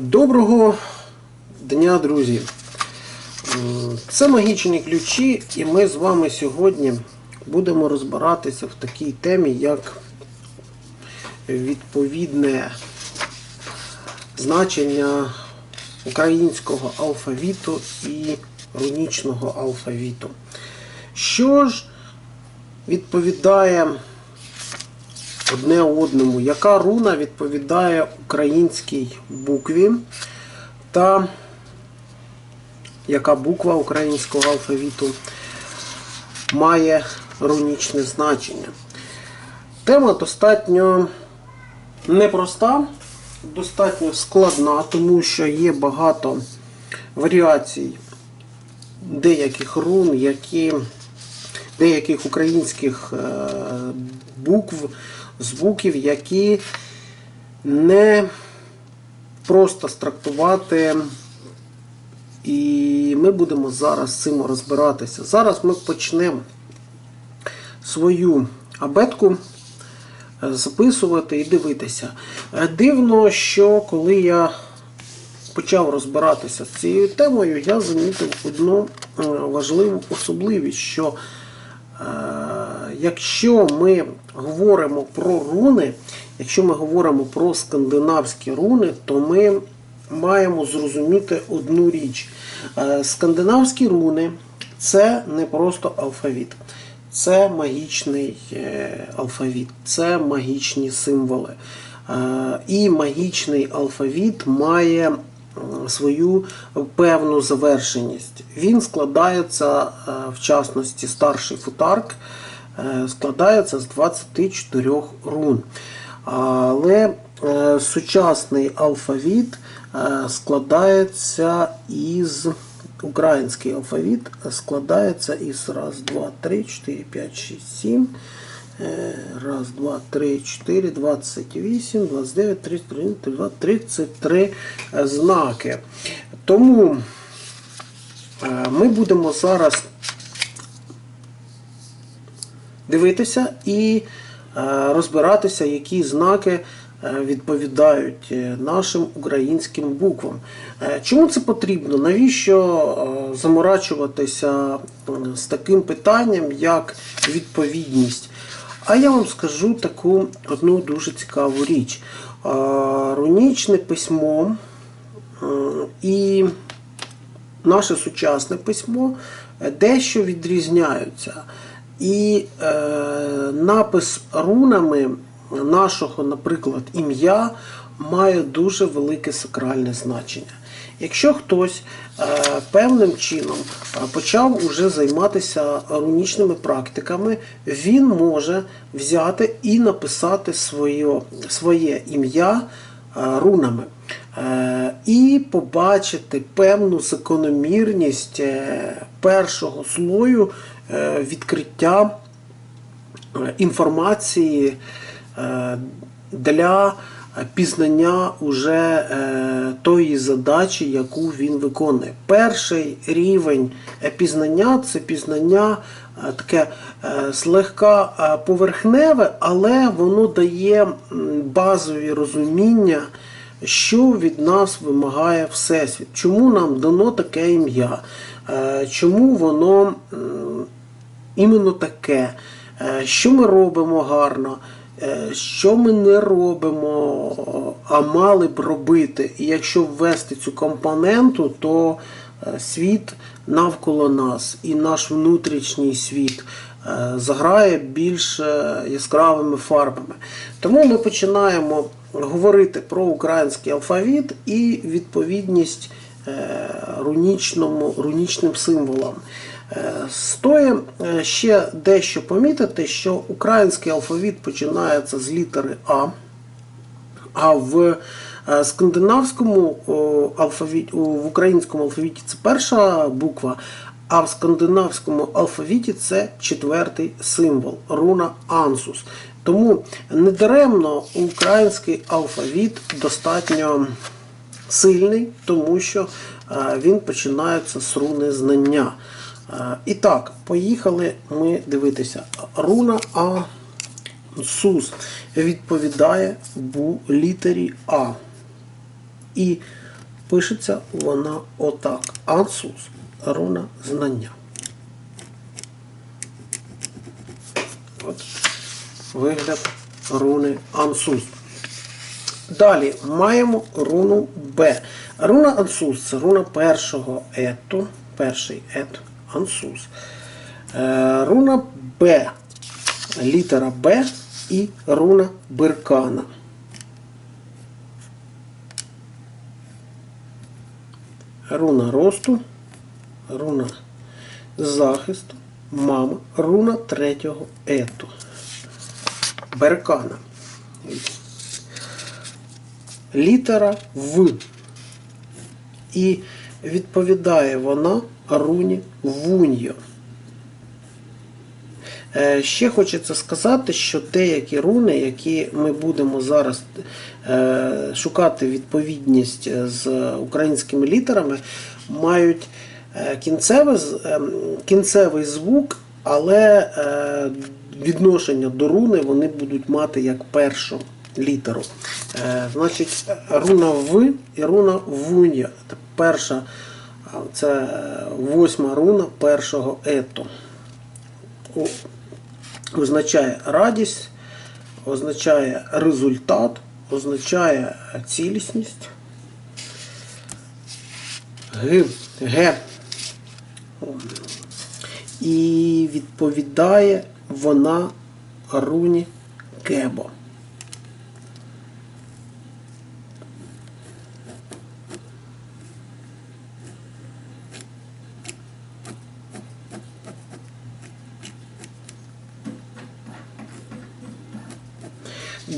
Доброго дня, друзі! Це магічні ключі, і ми з вами сьогодні будемо розбиратися в такій темі, як відповідне значення українського алфавіту і рунічного алфавіту. Що ж відповідає одне одному, яка руна відповідає українській букві та яка буква українського алфавіту має рунічне значення. Тема достатньо непроста, достатньо складна, тому що є багато варіацій деяких рун, які деяких українських е, букв, звуків, які не просто страктувати. І ми будемо зараз з цим розбиратися. Зараз ми почнемо свою абетку записувати і дивитися. Е, Дивно, що коли я почав розбиратися з цією темою, я замітив одну е, важливу особливість, що е, якщо ми говоримо про руни, якщо ми говоримо про скандинавські руни, то ми маємо зрозуміти одну річ. Е, Скандинавські руни це не просто алфавіт. Це магічний е, алфавіт, це магічні символи. Е, І магічний алфавіт має свою певну завершеність. Він складається, в частності, старший футарк складається з 24 рун. Але е, сучасний алфавіт е, складається із український алфавіт складається із раз, два, три, чотири, п'ять, шість, сім. Е, Раз, два, три, чотири, двадцять вісім, двадцять дев'ять, тридцять один, тридцять два, тридцять три е, знаки. Тому е, ми будемо зараз дивитися і е, розбиратися, які знаки е, відповідають е, нашим українським буквам. Чому це потрібно? Навіщо заморачуватися з таким питанням, як відповідність? А я вам скажу таку одну дуже цікаву річ. Рунічне письмо і наше сучасне письмо дещо відрізняються. І е, напис рунами нашого, наприклад, ім'я має дуже велике сакральне значення. Якщо хтось е, певним чином е, почав уже займатися рунічними практиками, він може взяти і написати своє, своє ім'я е, рунами. Е, І побачити певну закономірність першого слою відкриття е, інформації е, для пізнання уже е, тої задачі, яку він виконує. Перший рівень е, пізнання це пізнання е, таке е, злегка е, поверхневе, але воно дає базові розуміння, що від нас вимагає Всесвіт. Чому нам дано таке ім'я? Е, Чому воно іменно таке? Е, Що ми робимо гарно? Е, Що ми не робимо, а мали б робити. І якщо ввести цю компоненту, то е, світ навколо нас і наш внутрішній світ заграє більш яскравими фарбами. Тому ми починаємо говорити про український алфавіт і відповідність рунічному, рунічним символам. Стоїть е, ще дещо помітити, що український алфавіт починається з літери А, а в е, скандинавському алфавіті, в українському алфавіті це перша буква, а в скандинавському алфавіті це четвертий символ руна ансус. Тому недаремно український алфавіт достатньо сильний, тому що е, він починається з руни знання. Е, І так, поїхали ми дивитися. Руна А. Сус відповідає бу літері А. І пишеться вона отак. Ансус. Руна знання. От вигляд руни Ансус. Далі маємо руну Б. Руна Ансус це руна першого ету. Перший ет Ансус. Е, руна Б. Літера Б і руна Беркана. Руна росту, руна захисту, мама, руна третього ету. Беркана. Літера В. І відповідає вона руні Вуньо. Е, Ще хочеться сказати, що деякі руни, які ми будемо зараз е, шукати відповідність з українськими літерами, мають е, кінцевий, кінцевий звук, але е, відношення до руни вони будуть мати як першу літеру. Е, Значить, руна В і руна Вунья. Перша, це восьма руна першого ету. Означає радість, означає результат, означає цілісність. Г. Г. І відповідає вона руні Гебо.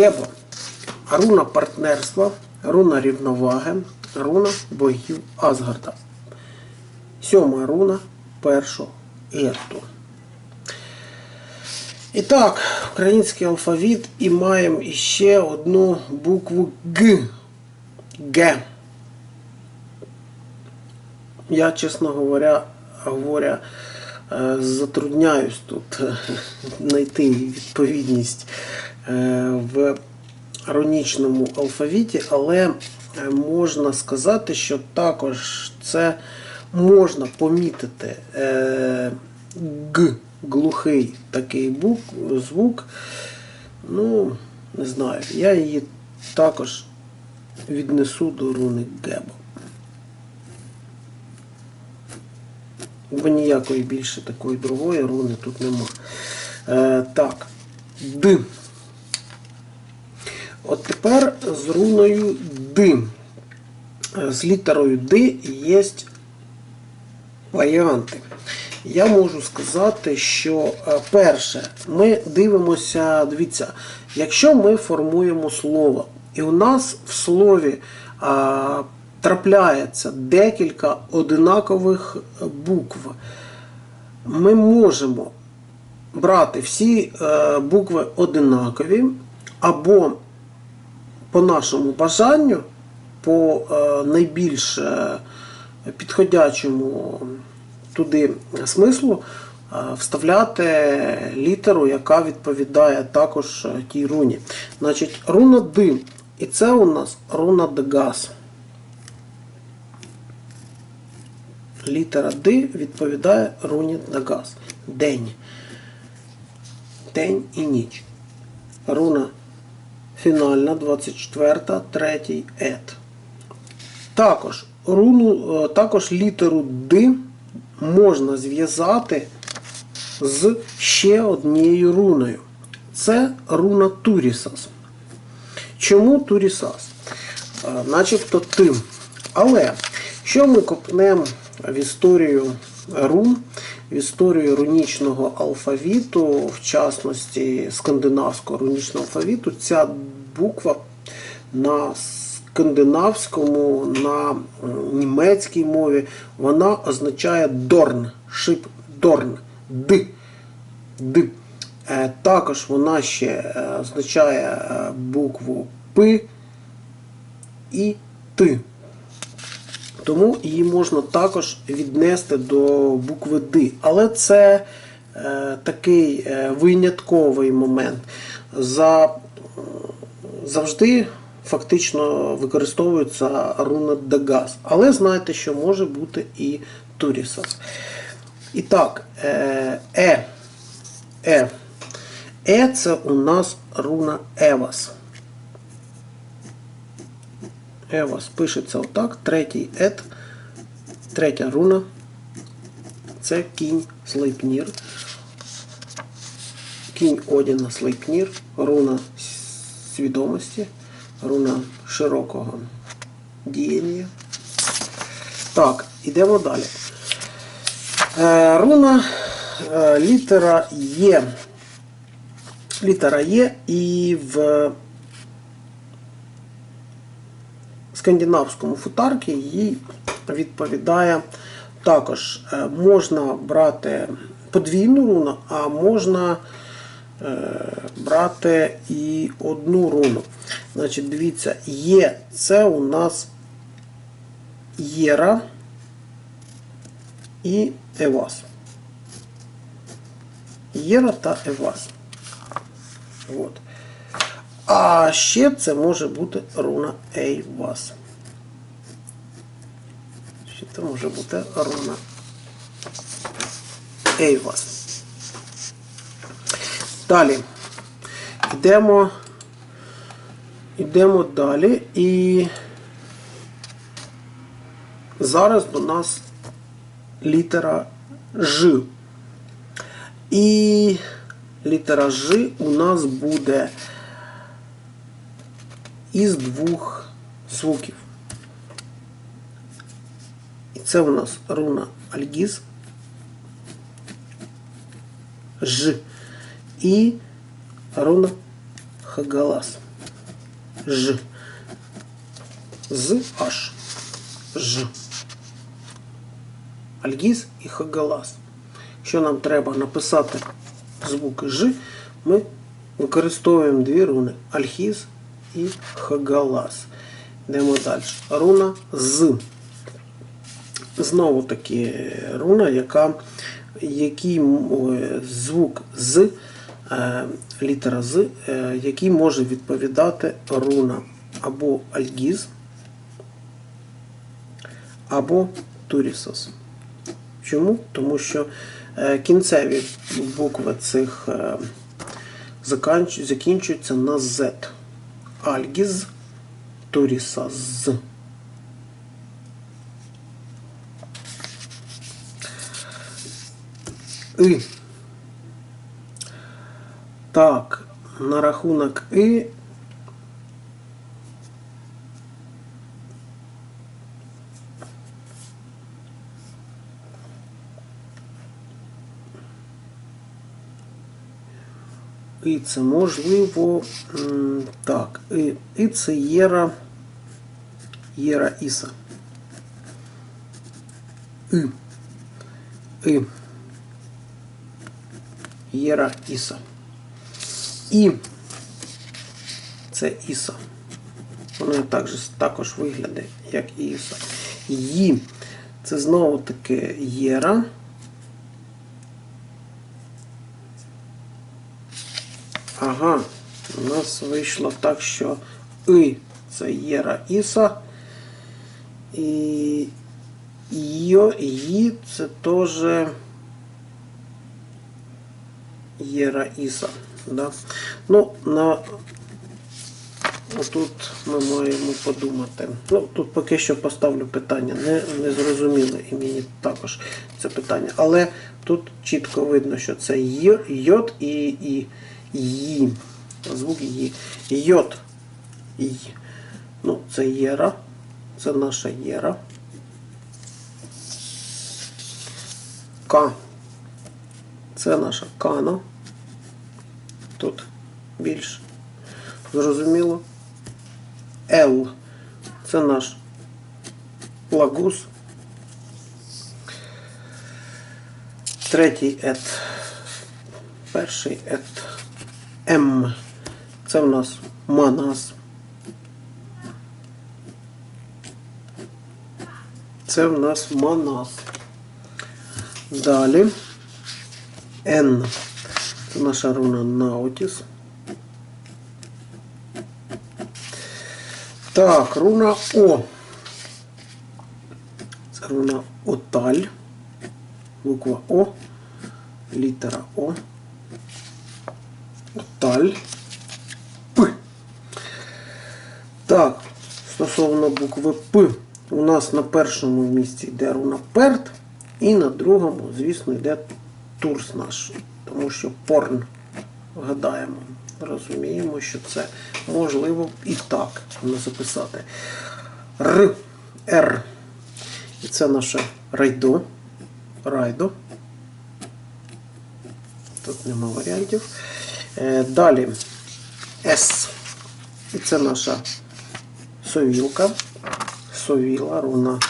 Гебо. Руна партнерства, руна рівноваги, руна богів Асгарда. Сьома руна першого ету. І так, український алфавіт і маємо іще одну букву Г. Г. Я, чесно говоря, говоря, е, затрудняюсь тут е, знайти відповідність в ронічному алфавіті, але е, можна сказати, що також це можна помітити е, Г, глухий такий звук. Ну, не знаю, я її також віднесу до руни Гебо. Бо ніякої більше такої другої руни тут нема. Е, так. Д. От тепер з руною Д. Е, З літерою Д є варіанти. Я можу сказати, що е, перше, ми дивимося, дивіться, якщо ми формуємо слово, і у нас в слові а, трапляється декілька одинакових е, букв, ми можемо брати всі букви одинакові, або по нашому бажанню, по е, найбільш е, підходячому туди смислу е, вставляти літеру, яка відповідає також тій руні. Значить, руна Д. І це у нас руна Дегас. Літера Д відповідає руні Дагас. День. День і ніч. Руна фінальна 24, третій ет. Також, руну, е, також літеру Д можна зв'язати з ще однією руною. Це руна Турісас. Чому Турісас? Е, Начебто тим. Але що ми копнемо в історію рун, історію рунічного алфавіту, в частності скандинавського рунічного алфавіту, ця буква на скандинавському, на німецькій мові, вона означає дорн, шип дорн, д. д. Е, Також вона ще е, означає е, букву П і Т. Тому її можна також віднести до букви Д. Але це е, такий е, винятковий момент. За, завжди фактично використовується руна Дагас. Але знаєте, що може бути і Турісас. І так, е, Е. Е. Е це у нас руна Евас. Евас пишеться отак. Третій ет. Третя руна. Це кінь Слейпнір. Кінь Одіна Слейпнір. Руна свідомості. Руна широкого діяння. Так, ідемо далі. Е, руна е, літера Є. Літера Є і в скандинавському футаркі їй відповідає також е, можна брати подвійну руну, а можна е, брати і одну руну. Значить, дивіться, є це у нас Єра і Евас. Єра та Евас. От. А ще це може бути руна Ейвас. Ще це може бути руна Ейвас. Далі. Йдемо. Йдемо далі і зараз до нас літера Ж. І літера Ж у нас буде із двох звуків. І це у нас руна Альгіз, Ж і руна Хагалас. Ж. З H. Ж. Альгіз і Хагалас. Якщо нам треба написати звуки Ж, ми використовуємо дві руни Альхіз і Хагалас. Йдемо далі. Руна з. Знову таки руна, яка, який звук з, е, літера з, е, який може відповідати руна або Альгіз, або Турісос. Чому? Тому що е, кінцеві букви цих закінчуються на Z. Альгіз, турисаз. И. Так, на рахунок І. І це можливо. Так, і, і це Єра. Єра Іса. І. І. Єра Іса. І це Іса. Воно також, також виглядає, як Іса. Ї. Це знову таки Єра. Ага, у нас вийшло так, що И це Єра Іса. І Йо, Ї це теж Єра Іса. Да? Ну, на Отут ми маємо подумати. Ну, тут поки що поставлю питання. Не, не зрозуміло і мені також це питання. Але тут чітко видно, що це Й, йод і, і Ї. Звук Ї. Йод. І. Ну, це Єра. Це наша Єра. К. Це наша Кана. Тут більш зрозуміло. Л. Це наш лагус. Третій ет. Перший ет. М. Це в нас Манас. Це в нас Манас. Далі. Н. Це наша руна Наутіс. Так, руна О. Це руна Оталь. Буква О. Літера О. Оталь. П. Так, стосовно букви П, у нас на першому місці йде руна Перт, і на другому, звісно, йде Турс наш. Тому що порн вгадаємо. Розуміємо, що це можливо і так записати. Р, Р. І це наше райдо. Райдо. Тут нема варіантів. Е, Далі С. І це наша совілка. Совіла, руна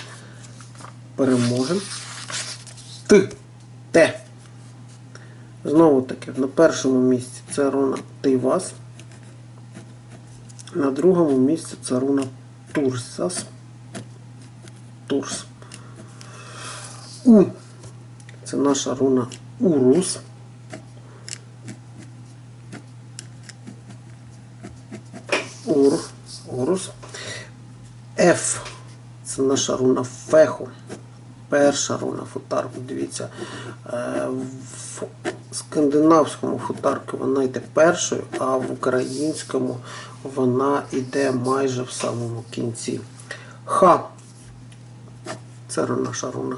перемоги. Т. Т. Знову таки, на першому місці це руна Тейвас. На другому місці це руна Турсас. Турс. У. Це наша руна Урус. Ур. Урус. Ф. Це наша руна Феху. Перша руна футарку. Дивіться. е, В скандинавському футарку вона йде першою, а в українському вона йде майже в самому кінці. Х. Це наша руна.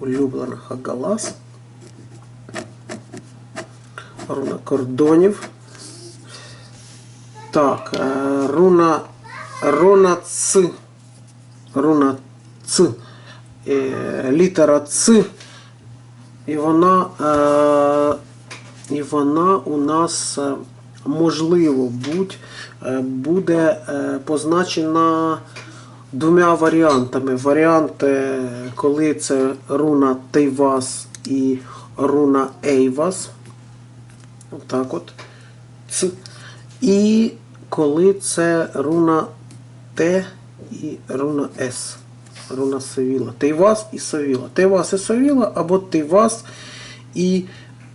Улюблена Хагалас. Руна кордонів. Так, е, руна руна Ц. Руна Ц. Е, Літера Ц. І вона, е, і вона у нас е, можливо будь, буде позначена двома варіантами. Варіант, коли це руна Тейвас і руна Ейвас. Отак от. Ц. І коли це руна Т і руна С. Руна Савіла. Тейвас і Савіла. Тейвас і Савіла або Тейвас і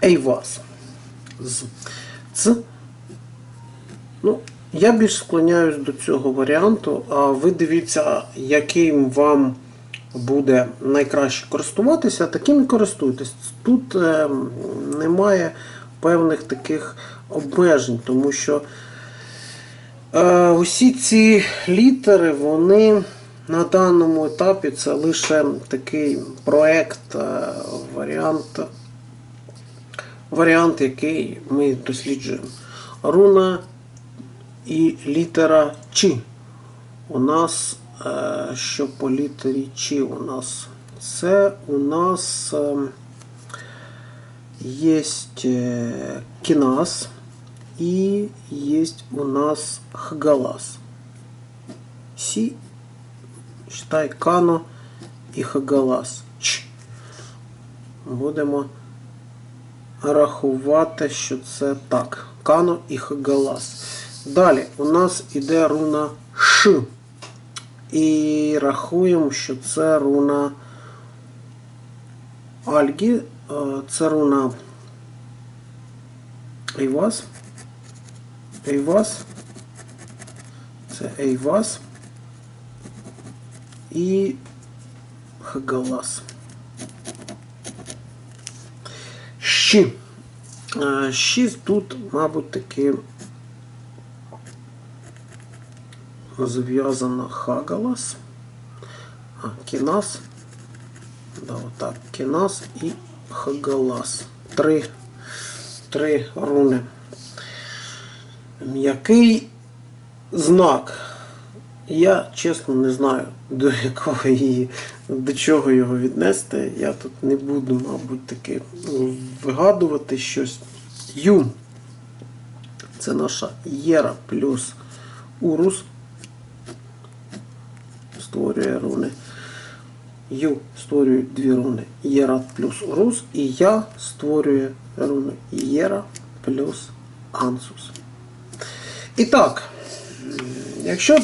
Ейвас. З. Ц. Ну, я більш склоняюсь до цього варіанту, а ви дивіться, яким вам буде найкраще користуватися, таким і користуйтесь. Тут е, немає певних таких обмежень, тому що усі ці літери, вони на даному етапі це лише такий проект, е, варіант, варіант, який ми досліджуємо. Руна і літера Ч. У нас, е, що по літері Ч у нас? Це у нас е, є кінас і є у нас хагалас. Сі, считай, кано і хагалас. Ч. Будемо рахувати, що це так. Кано і хагалас. Далі у нас іде руна Ш. І рахуємо, що це руна Альгі. Е, Це руна Ейвас. Ейвас. Це Ейвас. І Хагалас. Щі. Е, Щі тут, мабуть, таки зв'язана Хагалас. А, Кінас. Да, отак. Кінас і Хагалас. Три, три руни. М'який знак. Я чесно не знаю, до якого її, до чого його віднести. Я тут не буду, мабуть, таки вигадувати щось. Ю. Це наша Єра плюс Урус. Створює руни. Ю створює дві руни Єра плюс Урус. І я створюю руни Єра плюс Ансус. І так, якщо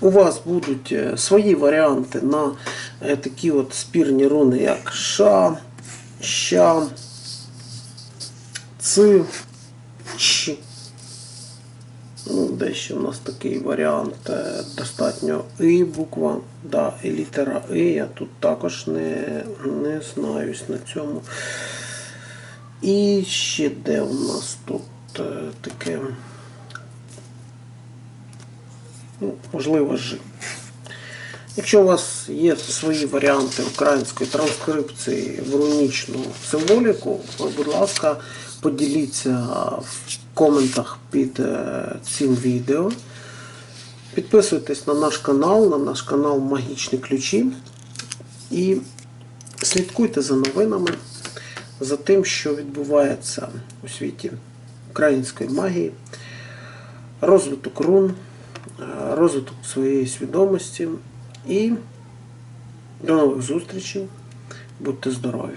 у вас будуть е, свої варіанти на е, такі от спірні руни, як Ша, Ща, Ц, Ч, Ну, дещо у нас такий варіант е, достатньо І буква, да, і літера І. Я тут також не, не знаюсь на цьому. І ще де у нас тут таке. Ну, можливо, Ж. Якщо у вас є свої варіанти української транскрипції в рунічну символіку, будь ласка, поділіться в коментах під е, цим відео. Підписуйтесь на наш канал, на наш канал Магічні ключі. І слідкуйте за новинами, за тим, що відбувається у світі української магії, розвиток рун, розвиток своєї свідомості. І до нових зустрічей. Будьте здорові!